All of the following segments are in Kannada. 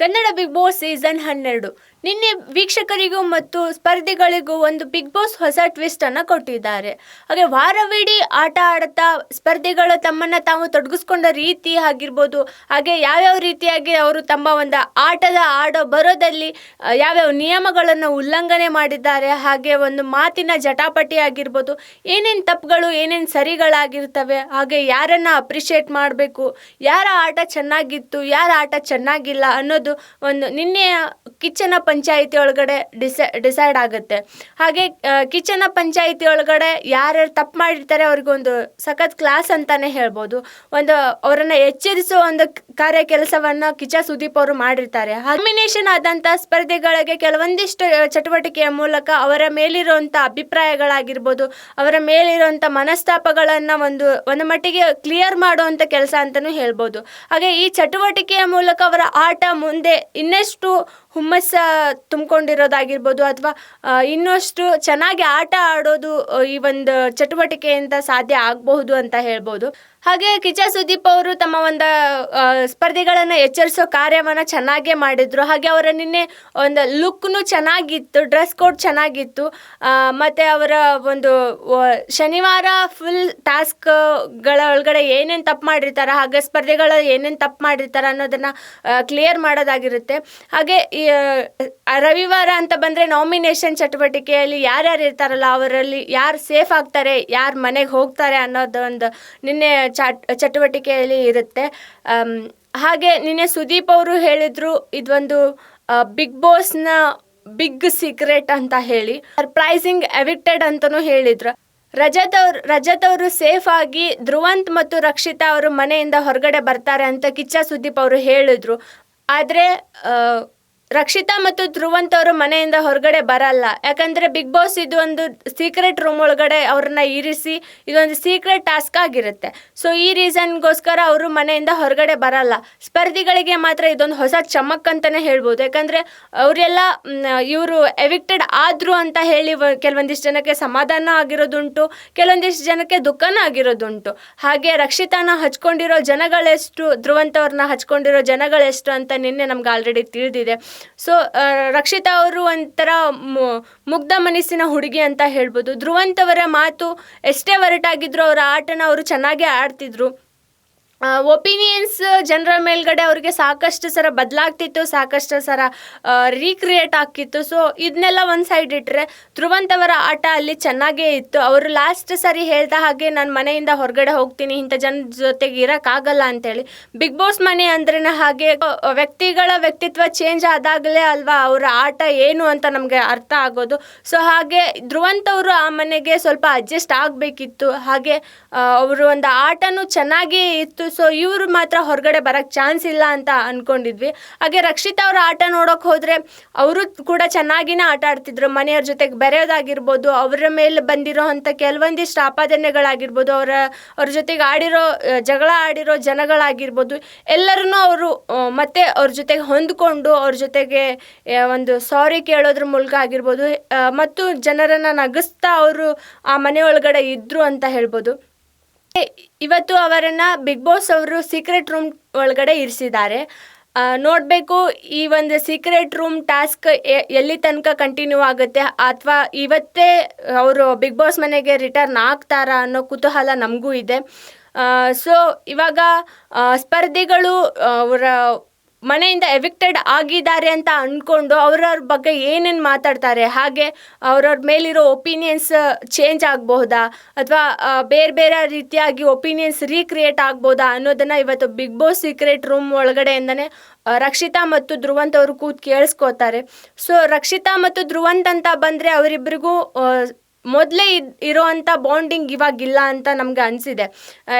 ಕನ್ನಡ ಬಿಗ್ ಬಾಸ್ ಸೀಸನ್ ಹನ್ನೆರಡು. ನಿನ್ನೆ ವೀಕ್ಷಕರಿಗೂ ಮತ್ತು ಸ್ಪರ್ಧಿಗಳಿಗೂ ಒಂದು ಬಿಗ್ ಬಾಸ್ ಹೊಸ ಟ್ವಿಸ್ಟ್ ಅನ್ನು ಕೊಟ್ಟಿದ್ದಾರೆ. ಹಾಗೆ ವಾರವಿಡೀ ಆಟ ಆಡುತ್ತಾ ಸ್ಪರ್ಧಿಗಳು ತಮ್ಮನ್ನು ತಾವು ತೊಡಗಿಸ್ಕೊಂಡ ರೀತಿ ಆಗಿರ್ಬೋದು, ಹಾಗೆ ಯಾವ್ಯಾವ ರೀತಿಯಾಗಿ ಅವರು ತಮ್ಮ ಒಂದು ಆಟದ ಆಡೋ ಬರೋದಲ್ಲಿ ಯಾವ್ಯಾವ ನಿಯಮಗಳನ್ನು ಉಲ್ಲಂಘನೆ ಮಾಡಿದ್ದಾರೆ, ಹಾಗೆ ಒಂದು ಮಾತಿನ ಜಟಾಪಟಿ ಆಗಿರ್ಬೋದು, ಏನೇನು ತಪ್ಪುಗಳು, ಏನೇನು ಸರಿಗಳಾಗಿರ್ತವೆ, ಹಾಗೆ ಯಾರನ್ನು ಅಪ್ರಿಷಿಯೇಟ್ ಮಾಡಬೇಕು, ಯಾರ ಆಟ ಚೆನ್ನಾಗಿತ್ತು, ಯಾರ ಆಟ ಚೆನ್ನಾಗಿಲ್ಲ ಅನ್ನೋದು ಒಂದು ನಿನ್ನೆಯ ಕಿಚನ ಪಂಚಾಯಿತಿ ಒಳಗಡೆ ಡಿಸೈ, ಡಿಸೈಡ್ ಆಗುತ್ತೆ. ಹಾಗೆ ಕಿಚನ ಪಂಚಾಯಿತಿ ಒಳಗಡೆ ಯಾರ್ಯಾರು ತಪ್ಪು ಮಾಡಿರ್ತಾರೆ ಅವ್ರಿಗೊಂದು ಸಖತ್ ಕ್ಲಾಸ್ ಅಂತಾನೆ ಹೇಳ್ಬೋದು. ಒಂದು ಅವರನ್ನು ಎಚ್ಚರಿಸುವ ಒಂದು ಕಾರ್ಯ ಕೆಲಸವನ್ನು ಕಿಚ ಸುದೀಪ್ ಅವರು ಮಾಡಿರ್ತಾರೆ. ನಾಮಿನೇಷನ್ ಆದಂಥ ಸ್ಪರ್ಧೆಗಳಿಗೆ ಕೆಲವೊಂದಿಷ್ಟು ಚಟುವಟಿಕೆಯ ಮೂಲಕ ಅವರ ಮೇಲಿರುವಂಥ ಅಭಿಪ್ರಾಯಗಳಾಗಿರ್ಬೋದು, ಅವರ ಮೇಲಿರುವಂಥ ಮನಸ್ತಾಪಗಳನ್ನು ಒಂದು ಒಂದು ಮಟ್ಟಿಗೆ ಕ್ಲಿಯರ್ ಮಾಡುವಂಥ ಕೆಲಸ ಅಂತಲೂ ಹೇಳ್ಬೋದು. ಹಾಗೆ ಈ ಚಟುವಟಿಕೆಯ ಮೂಲಕ ಅವರ ಆಟ ಮುಂದೆ ಇನ್ನಷ್ಟು ಹುಮ್ಮಸ್ಸ ತುಂಬಿಕೊಂಡಿರೋದಾಗಿರ್ಬೋದು ಅಥವಾ ಇನ್ನಷ್ಟು ಚೆನ್ನಾಗಿ ಆಟ ಆಡೋದು ಈ ಒಂದು ಚಟುವಟಿಕೆಯಿಂದ ಸಾಧ್ಯ ಆಗಬಹುದು ಅಂತ ಹೇಳ್ಬೋದು. ಹಾಗೆ ಕಿಚ ಸುದೀಪ್ ಅವರು ತಮ್ಮ ಒಂದು ಸ್ಪರ್ಧೆಗಳನ್ನು ಎಚ್ಚರಿಸೋ ಕಾರ್ಯವನ್ನು ಚೆನ್ನಾಗೇ ಮಾಡಿದ್ರು. ಹಾಗೆ ಅವರ ನಿನ್ನೆ ಒಂದು ಲುಕ್ನು ಚೆನ್ನಾಗಿತ್ತು, ಡ್ರೆಸ್ ಕೋಡ್ ಚೆನ್ನಾಗಿತ್ತು. ಮತ್ತು ಅವರ ಒಂದು ಶನಿವಾರ ಫುಲ್ ಟಾಸ್ಕ್ಗಳ ಒಳಗಡೆ ಏನೇನು ತಪ್ಪು ಮಾಡಿರ್ತಾರೆ, ಹಾಗೆ ಸ್ಪರ್ಧೆಗಳ ಏನೇನು ತಪ್ಪು ಮಾಡಿರ್ತಾರೆ ಅನ್ನೋದನ್ನು ಕ್ಲಿಯರ್ ಮಾಡೋದಾಗಿರುತ್ತೆ. ಹಾಗೆ ರವಿವಾರ ಅಂತ ಬಂದರೆ ನಾಮಿನೇಷನ್ ಚಟುವಟಿಕೆಯಲ್ಲಿ ಯಾರ್ಯಾರು ಇರ್ತಾರಲ್ಲ, ಅವರಲ್ಲಿ ಯಾರು ಸೇಫ್ ಆಗ್ತಾರೆ, ಯಾರು ಮನೆಗೆ ಹೋಗ್ತಾರೆ ಅನ್ನೋದೊಂದು ನಿನ್ನೆ ಚಾಟ್, ಚಟುವಟಿಕೆಯಲ್ಲಿ ಇರುತ್ತೆ. ಹಾಗೆ ನಿನ್ನೆ ಸುದೀಪ್ ಅವರು ಹೇಳಿದರು ಇದೊಂದು ಬಿಗ್ ಬಾಸ್ನ ಬಿಗ್ ಸೀಕ್ರೆಟ್ ಅಂತ ಹೇಳಿ. ಸರ್ಪ್ರೈಸಿಂಗ್ ಎವಿಕ್ಟೆಡ್ ಅಂತಲೂ ಹೇಳಿದ್ರು. ರಜತ್ ಅವರು ರಜತ್ ಅವರು ಸೇಫ್ ಆಗಿ ಧ್ರುವಂತ್ ಮತ್ತು ರಕ್ಷಿತಾ ಅವರು ಮನೆಯಿಂದ ಹೊರಗಡೆ ಬರ್ತಾರೆ ಅಂತ ಕಿಚ್ಚ ಸುದೀಪ್ ಅವರು ಹೇಳಿದ್ರು. ಆದರೆ ರಕ್ಷಿತಾ ಮತ್ತು ಧ್ರುವಂತ್ ಅವರು ಮನೆಯಿಂದ ಹೊರಗಡೆ ಬರಲ್ಲ. ಯಾಕಂದ್ರೆ ಬಿಗ್ ಬಾಸ್ ಇದು ಒಂದು ಸೀಕ್ರೆಟ್ ರೂಮ್ ಒಳಗಡೆ ಅವ್ರನ್ನ ಇರಿಸಿ ಇದೊಂದು ಸೀಕ್ರೆಟ್ ಟಾಸ್ಕ್ ಆಗಿರುತ್ತೆ. ಸೊ ಈ ರೀಸನ್ಗೋಸ್ಕರ ಅವರು ಮನೆಯಿಂದ ಹೊರಗಡೆ ಬರಲ್ಲ. ಸ್ಪರ್ಧಿಗಳಿಗೆ ಮಾತ್ರ ಇದೊಂದು ಹೊಸ ಚಮಕ್ ಅಂತಾನೆ ಹೇಳ್ಬೋದು. ಯಾಕಂದ್ರೆ ಅವರೆಲ್ಲ ಇವರು ಎವಿಕ್ಟೆಡ್ ಆದ್ರು ಅಂತ ಹೇಳಿ ಕೆಲವೊಂದಿಷ್ಟು ಜನಕ್ಕೆ ಸಮಾಧಾನ ಆಗಿರೋದುಂಟು, ಕೆಲವೊಂದಿಷ್ಟು ಜನಕ್ಕೆ ದುಃಖನೂ ಆಗಿರೋದುಂಟು. ಹಾಗೆ ರಕ್ಷಿತಾನ ಹಚ್ಕೊಂಡಿರೋ ಜನಗಳೆಷ್ಟು ಧ್ರುವಂತವ್ರನ್ನ ಹಚ್ಕೊಂಡಿರೋ ಜನಗಳೆಷ್ಟು ಅಂತ ನಿನ್ನೆ ನಮ್ಗೆ ಆಲ್ರೆಡಿ ತಿಳಿದಿದೆ. ಸೊ ರಕ್ಷಿತಾ ಅವರು ಒಂಥರ ಮುಗ್ಧ ಮನಸ್ಸಿನ ಹುಡುಗಿ ಅಂತ ಹೇಳ್ಬೋದು. ಧ್ರುವಂತವರ ಮಾತು ಎಷ್ಟೇ ಒರಟಾಗಿದ್ರು ಅವರ ಆಟನ ಅವರು ಚೆನ್ನಾಗೇ ಆಡ್ತಿದ್ರು. ಒಪಿನಿಯನ್ಸ್ ಜನರ ಮೇಲ್ಗಡೆ ಅವ್ರಿಗೆ ಸಾಕಷ್ಟು ಸರ ಬದಲಾಗ್ತಿತ್ತು, ಸಾಕಷ್ಟು ಸರ ರೀಕ್ರಿಯೇಟ್ ಆಗ್ತಿತ್ತು. ಸೊ ಇದನ್ನೆಲ್ಲ ಒಂದು ಸೈಡ್ ಇಟ್ಟರೆ ಧ್ರುವಂತ್ ಅವರ ಆಟ ಅಲ್ಲಿ ಚೆನ್ನಾಗೇ ಇತ್ತು. ಅವರು ಲಾಸ್ಟ್ ಸರಿ ಹೇಳ್ದ ಹಾಗೆ ನಾನು ಮನೆಯಿಂದ ಹೊರಗಡೆ ಹೋಗ್ತೀನಿ, ಇಂಥ ಜನ ಜೊತೆಗೆ ಇರೋಕ್ಕಾಗಲ್ಲ ಅಂತೇಳಿ ಬಿಗ್ ಬಾಸ್ ಮನೆ ಅಂದ್ರೇ ಹಾಗೆ ವ್ಯಕ್ತಿಗಳ ವ್ಯಕ್ತಿತ್ವ ಚೇಂಜ್ ಆದಾಗಲೇ ಅಲ್ವಾ ಅವರ ಆಟ ಏನು ಅಂತ ನಮಗೆ ಅರ್ಥ ಆಗೋದು. ಸೊ ಹಾಗೆ ಧ್ರುವಂತ್ ಅವರು ಆ ಮನೆಗೆ ಸ್ವಲ್ಪ ಅಡ್ಜಸ್ಟ್ ಆಗಬೇಕಿತ್ತು. ಹಾಗೆ ಅವರು ಒಂದು ಆಟನೂ ಚೆನ್ನಾಗೇ ಇತ್ತು. ಸೊ ಇವರು ಮಾತ್ರ ಹೊರಗಡೆ ಬರೋಕ್ಕೆ ಚಾನ್ಸ್ ಇಲ್ಲ ಅಂತ ಅಂದ್ಕೊಂಡಿದ್ವಿ ಹಾಗೆ ರಕ್ಷಿತ್ ಅವರ ಆಟ ನೋಡೋಕೆ ಹೋದರೆ ಅವರು ಕೂಡ ಚೆನ್ನಾಗಿನೇ ಆಟ ಆಡ್ತಿದ್ರು. ಮನೆಯವ್ರ ಜೊತೆಗೆ ಬೆರೆಯೋದಾಗಿರ್ಬೋದು, ಅವರ ಮೇಲೆ ಬಂದಿರೋ ಅಂಥ ಕೆಲವೊಂದಿಷ್ಟು ಆಪಾದನೆಗಳಾಗಿರ್ಬೋದು, ಅವರ, ಅವ್ರ ಜೊತೆಗೆ ಆಡಿರೋ ಜಗಳ ಆಡಿರೋ ಜನಗಳಾಗಿರ್ಬೋದು, ಎಲ್ಲರನ್ನೂ ಅವರು ಮತ್ತೆ ಅವ್ರ ಜೊತೆಗೆ ಹೊಂದ್ಕೊಂಡು ಅವ್ರ ಜೊತೆಗೆ ಒಂದು ಸಾರಿ ಕೇಳೋದ್ರ ಮೂಲಕ ಆಗಿರ್ಬೋದು ಮತ್ತು ಜನರನ್ನು ನಗಿಸ್ತಾ ಅವರು ಆ ಮನೆ ಒಳಗಡೆ ಇದ್ದರು ಅಂತ ಹೇಳ್ಬೋದು. ಇವತ್ತು ಅವರನ್ನ ಬಿಗ್ ಬಾಸ್ ಅವರು ಸೀಕ್ರೆಟ್ ರೂಮ್ ಒಳಗಡೆ ಇರಿಸಿದ್ದಾರೆ. ನೋಡಬೇಕು ಈ ಒಂದು ಸೀಕ್ರೆಟ್ ರೂಮ್ ಟಾಸ್ಕ್ ಎಲ್ಲಿ ತನಕ ಕಂಟಿನ್ಯೂ ಆಗುತ್ತೆ ಅಥವಾ ಇವತ್ತೇ ಅವರು ಬಿಗ್ ಬಾಸ್ ಮನೆಗೆ ರಿಟರ್ನ್ ಆಗ್ತಾರಾ ಅನ್ನೋ ಕುತೂಹಲ ನಮಗೂ ಇದೆ. ಸೊ ಇವಾಗ ಸ್ಪರ್ಧಿಗಳು ಅವರ ಮನೆಯಿಂದ ಎವಿಕ್ಟೆಡ್ ಆಗಿದ್ದಾರೆ ಅಂತ ಅಂದ್ಕೊಂಡು ಅವ್ರವ್ರ ಬಗ್ಗೆ ಏನೇನು ಮಾತಾಡ್ತಾರೆ? ಹಾಗೆ ಅವ್ರವ್ರ ಮೇಲಿರೋ ಒಪಿನಿಯನ್ಸ್ ಚೇಂಜ್ ಆಗಬಹುದಾ? ಅಥವಾ ಬೇರೆ ಬೇರೆ ರೀತಿಯಾಗಿ ಒಪಿನಿಯನ್ಸ್ ರೀಕ್ರಿಯೇಟ್ ಆಗ್ಬೋದಾ ಅನ್ನೋದನ್ನು ಇವತ್ತು ಬಿಗ್ ಬಾಸ್ ಸೀಕ್ರೆಟ್ ರೂಮ್ ಒಳಗಡೆಯಿಂದನೇ ರಕ್ಷಿತಾ ಮತ್ತು ಧ್ರುವಂತ್ ಅವರು ಕೂತ್ ಕೇಳಿಸ್ಕೋತಾರೆ. ಸೊ ರಕ್ಷಿತಾ ಮತ್ತು ಧ್ರುವಂತ್ ಅಂತ ಬಂದರೆ ಅವರಿಬ್ಬರಿಗೂ ಮೊದಲೇ ಇರೋವಂಥ ಬಾಂಡಿಂಗ್ ಇವಾಗಿಲ್ಲ ಅಂತ ನಮಗೆ ಅನಿಸಿದೆ.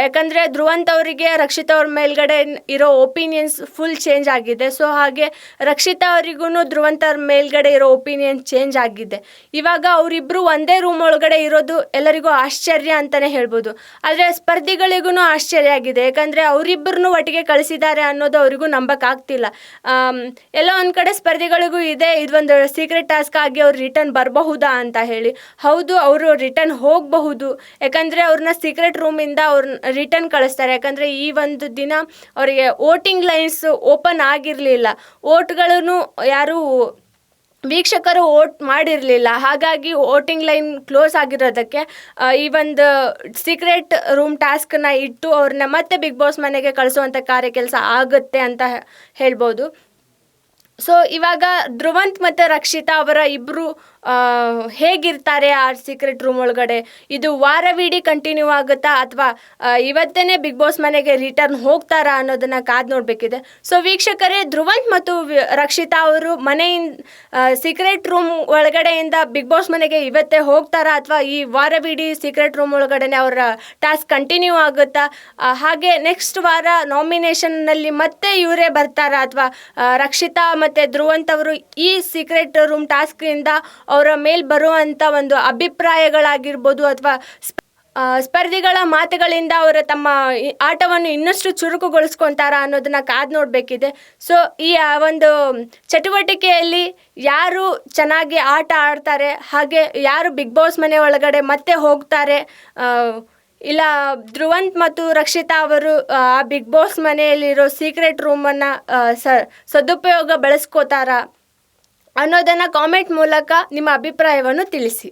ಯಾಕಂದರೆ ಧ್ರುವಂತ್ ಅವರಿಗೆ ರಕ್ಷಿತಾ ಅವ್ರ ಮೇಲ್ಗಡೆ ಇರೋ ಒಪಿನಿಯನ್ಸ್ ಫುಲ್ ಚೇಂಜ್ ಆಗಿದೆ. ಸೊ ಹಾಗೆ ರಕ್ಷಿತಾ ಅವರಿಗೂ ಧ್ರುವಂತ್ ಅವ್ರ ಮೇಲ್ಗಡೆ ಇರೋ ಒಪಿನಿಯನ್ ಚೇಂಜ್ ಆಗಿದೆ. ಇವಾಗ ಅವರಿಬ್ಬರು ಒಂದೇ ರೂಮ್ ಒಳಗಡೆ ಇರೋದು ಎಲ್ಲರಿಗೂ ಆಶ್ಚರ್ಯ ಅಂತಲೇ ಹೇಳ್ಬೋದು. ಆದರೆ ಸ್ಪರ್ಧಿಗಳಿಗೂ ಆಶ್ಚರ್ಯ ಆಗಿದೆ. ಯಾಕಂದರೆ ಅವರಿಬ್ಬರನ್ನು ಒಟ್ಟಿಗೆ ಕಳಿಸಿದ್ದಾರೆ ಅನ್ನೋದು ಅವರಿಗೂ ನಂಬಕ್ಕಾಗ್ತಿಲ್ಲ ಎಲ್ಲ ಒಂದು ಕಡೆ ಸ್ಪರ್ಧಿಗಳಿಗೂ ಇದೆ, ಇದೊಂದು ಸೀಕ್ರೆಟ್ ಟಾಸ್ಕ್ ಆಗಿ ಅವ್ರು ರಿಟರ್ನ್ ಬರಬಹುದಾ ಅಂತ ಹೇಳಿ. ಹೌದು ಅವರು ರಿಟರ್ನ್ ಹೋಗಬಹುದು. ಯಾಕಂದರೆ ಅವ್ರನ್ನ ಸೀಕ್ರೆಟ್ ರೂಮಿಂದ ಅವ್ರನ್ನ ರಿಟರ್ನ್ ಕಳಿಸ್ತಾರೆ. ಯಾಕಂದರೆ ಈ ಒಂದು ದಿನ ಅವರಿಗೆ ವೋಟಿಂಗ್ ಲೈನ್ಸ್ ಓಪನ್ ಆಗಿರಲಿಲ್ಲ. ಓಟ್ಗಳನ್ನು ಯಾರೂ ವೀಕ್ಷಕರು ವೋಟ್ ಮಾಡಿರಲಿಲ್ಲ. ಹಾಗಾಗಿ ವೋಟಿಂಗ್ ಲೈನ್ ಕ್ಲೋಸ್ ಆಗಿರೋದಕ್ಕೆ ಈ ಒಂದು ಸೀಕ್ರೆಟ್ ರೂಮ್ ಟಾಸ್ಕ್ನ ಇಟ್ಟು ಅವ್ರನ್ನ ಮತ್ತೆ ಬಿಗ್ ಬಾಸ್ ಮನೆಗೆ ಕಳಿಸುವಂಥ ಕಾರ್ಯ ಕೆಲಸ ಆಗುತ್ತೆ ಅಂತ ಹೇಳ್ಬೋದು. ಸೊ ಇವಾಗ ಧ್ರುವಂತ್ ಮತ್ತು ರಕ್ಷಿತಾ ಅವರ ಇಬ್ಬರು ಹೇಗಿರ್ತಾರೆ ಆ ಸೀಕ್ರೆಟ್ ರೂಮ್ ಒಳಗಡೆ? ಇದು ವಾರವಿಡೀ ಕಂಟಿನ್ಯೂ ಆಗುತ್ತಾ ಅಥವಾ ಇವತ್ತೇ ಬಿಗ್ ಬಾಸ್ ಮನೆಗೆ ರಿಟರ್ನ್ ಹೋಗ್ತಾರಾ ಅನ್ನೋದನ್ನ ಕಾದು ನೋಡಬೇಕಿದೆ. ಸೊ ವೀಕ್ಷಕರೇ ಧ್ರುವಂತ್ ಮತ್ತು ರಕ್ಷಿತಾ ಅವರು ಮನೆಯಿಂದ ಸೀಕ್ರೆಟ್ ರೂಮ್ ಒಳಗಡೆಯಿಂದ ಬಿಗ್ ಬಾಸ್ ಮನೆಗೆ ಇವತ್ತೇ ಹೋಗ್ತಾರಾ ಅಥವಾ ಈ ವಾರವಿಡೀ ಸೀಕ್ರೆಟ್ ರೂಮ್ ಒಳಗಡೆ ಅವರ ಟಾಸ್ಕ್ ಕಂಟಿನ್ಯೂ ಆಗುತ್ತಾ? ಹಾಗೆ ನೆಕ್ಸ್ಟ್ ವಾರ ನಾಮಿನೇಷನ್ನಲ್ಲಿ ಮತ್ತೆ ಇವರೇ ಬರ್ತಾರಾ ಅಥವಾ ರಕ್ಷಿತಾ ಮತ್ತು ಧ್ರುವಂತ್ ಅವರು ಈ ಸೀಕ್ರೆಟ್ ರೂಮ್ ಟಾಸ್ಕಿಂದ ಅವರ ಮೇಲೆ ಬರುವಂಥ ಒಂದು ಅಭಿಪ್ರಾಯಗಳಾಗಿರ್ಬೋದು ಅಥವಾ ಸ್ಪರ್ಧಿಗಳ ಮಾತುಗಳಿಂದ ಅವರು ತಮ್ಮ ಆಟವನ್ನು ಇನ್ನಷ್ಟು ಚುರುಕುಗೊಳಿಸ್ಕೊತಾರ ಅನ್ನೋದನ್ನ ಕಾದು ನೋಡಬೇಕಿದೆ. ಸೊ, ಈ ಒಂದು ಚಟುವಟಿಕೆಯಲ್ಲಿ ಯಾರು ಚೆನ್ನಾಗಿ ಆಟ ಆಡ್ತಾರೆ, ಹಾಗೆ ಯಾರು ಬಿಗ್ ಬಾಸ್ ಮನೆ ಒಳಗಡೆ ಮತ್ತೆ ಹೋಗ್ತಾರೆ ಇಲ್ಲ ಧ್ರುವಂತ್ ಮತ್ತು ರಕ್ಷಿತಾ ಅವರು, ಆ, ಬಿಗ್ ಬಾಸ್ ಮನೆಯಲ್ಲಿರೋ ಸೀಕ್ರೆಟ್ ರೂಮನ್ನು ಸ, ಸದುಪಯೋಗ ಬಳಸ್ಕೋತಾರ ಅನ್ನೋದನ್ನು ಕಾಮೆಂಟ್ ಮೂಲಕ ನಿಮ್ಮ ಅಭಿಪ್ರಾಯವನ್ನು ತಿಳಿಸಿ.